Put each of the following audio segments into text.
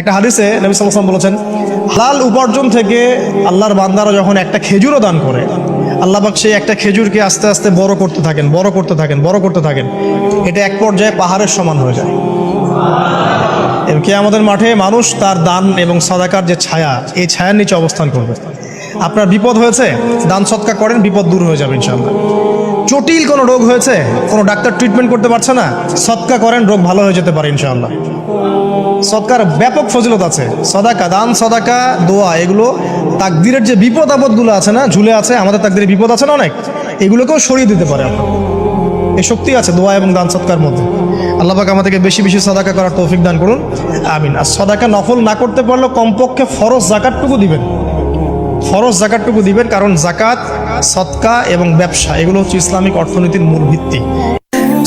একটা হাদিসে নবী সাল্লাম বলেছেন, হালাল উপার্জন থেকে আল্লাহর বান্দারা যখন একটা খেজুরও দান করে, আল্লাহ পাক সেই একটা খেজুরকে আস্তে আস্তে বড় করতে থাকেন, বড় করতে থাকেন, বড় করতে থাকেন। এটা এক পর্যায়ে পাহাড়ের সমান হয়ে যায়। কে আমাদের মাঠে মানুষ তার দান এবং সাদাকার যে ছায়া, এই ছায়ার নিচে অবস্থান করবে। আপনার বিপদ হয়েছে? দান সৎকা করেন, বিপদ দূর হয়ে যাবে ইনশাল্লাহ জটিল কোনো রোগ হয়েছে? কোনো ডাক্তার ট্রিটমেন্ট করতে পারছে না? সৎকা করেন, রোগ ভালো হয়ে যেতে পারে ইনশাআল্লাহ। সৎকার ব্যাপক ফজিলত আছে। সদাকা, দান, সদাকা, দোয়া, এগুলো তাকদিরের যে বিপদ আপদগুলো আছে না, ঝুলে আছে, আমাদের তাকদিরে বিপদ আছে না অনেক? এগুলোকেও সরিয়ে দিতে পারে আপনার এই শক্তি আছে দোয়া এবং দান সৎকার মধ্যে। আল্লাহ পাক আমাদেরকে বেশি বেশি সদাকা করার তৌফিক দান করুন। আমিন। আর সদাকা নফল না করতে পারলেও কমপক্ষে ফরজ জাকাতটুকু দিবেন। ফরজ জাকাতটুকু দিবেন, কারণ জাকাত, সৎকা এবং ব্যবসা, এগুলো হচ্ছে ইসলামিক অর্থনীতির মূল ভিত্তি।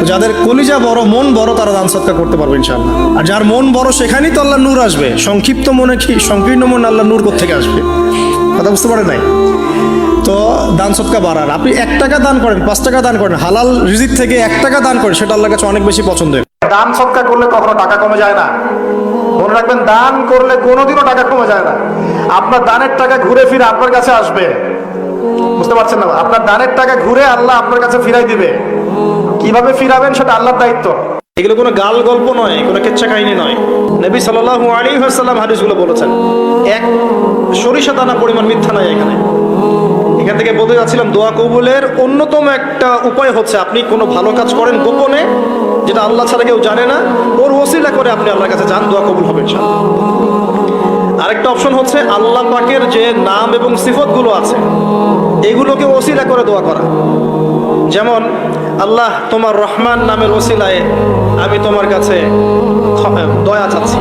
তো যাদের কলিজা বড়, মন বড়, তারা দান সৎকার করতে পারবে ইনশাআল্লাহ। আর যার মন বড়, সেখানেই তো আল্লাহ নূর আসবে। সংক্ষিপ্ত মনে কি সংকীর্ণ মনে আল্লাহ নূর থেকে আসবে? কথা বুঝতে পারে নাই? তো দান সৎকা বাড়ান আপনি এক টাকা দান করেন, পাঁচ টাকা দান করেন, হালাল রিজিক থেকে এক টাকা দান করেন, সেটা আল্লাহ কাছে অনেক বেশি পছন্দের। দান সৎকা করলে কখনো টাকা কমে যায় না। মনে রাখবেন, দান করলে কোনোদিনও টাকা কমে যায় না। আপনার দানের টাকা ঘুরে ফিরে আপনার কাছে আসবে। বুঝতে পারছেন না? আপনার দানের টাকা ঘুরে আল্লাহ আপনার কাছে ফিরাই দিবে। কীভাবে ফিরাবেন সেটা আল্লাহর দায়িত্ব। এগুলো কোনো গাল গল্প নয়, কোনো কেচ্ছা কাহিনী নয়। নবী সাল্লাল্লাহু আলাইহি ওয়াসাল্লাম হাদিসগুলো বলেছেন, এক সরিষা দানা পরিমাণ মিথ্যা নাই এখানে। এখান থেকে বলতে যাচ্ছিলাম, দোয়া কবুলের অন্যতম একটা উপায় হচ্ছে, আপনি কোনো ভালো কাজ করেন গোপনে, যেটা আল্লাহ ছাড়া কেউ জানে না, ওর ওসিলা করে আপনি আল্লাহর কাছে যান, দোয়া কবুল হবে আরেকটা অপশন হচ্ছে, আল্লাহ পাকের যে নাম এবং সিফতগুলো আছে, এগুলোকে ওসিলা করে দোয়া করা। যেমন আল্লাহ, তোমার রহমান নামের ওসিলায় আমি তোমার কাছে দয়া চাচ্ছি।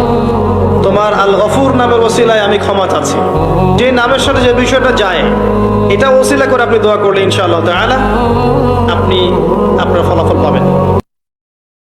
তোমার আল গফুর নামের ওসিলায় আমি ক্ষমা চাচ্ছি। যে নামের সাথে যে বিষয়টা যায়, এটা ওসিলা করে আপনি দোয়া করলে ইনশাআল্লাহ তাআলা আপনি আপনার ফলাফল পাবেন।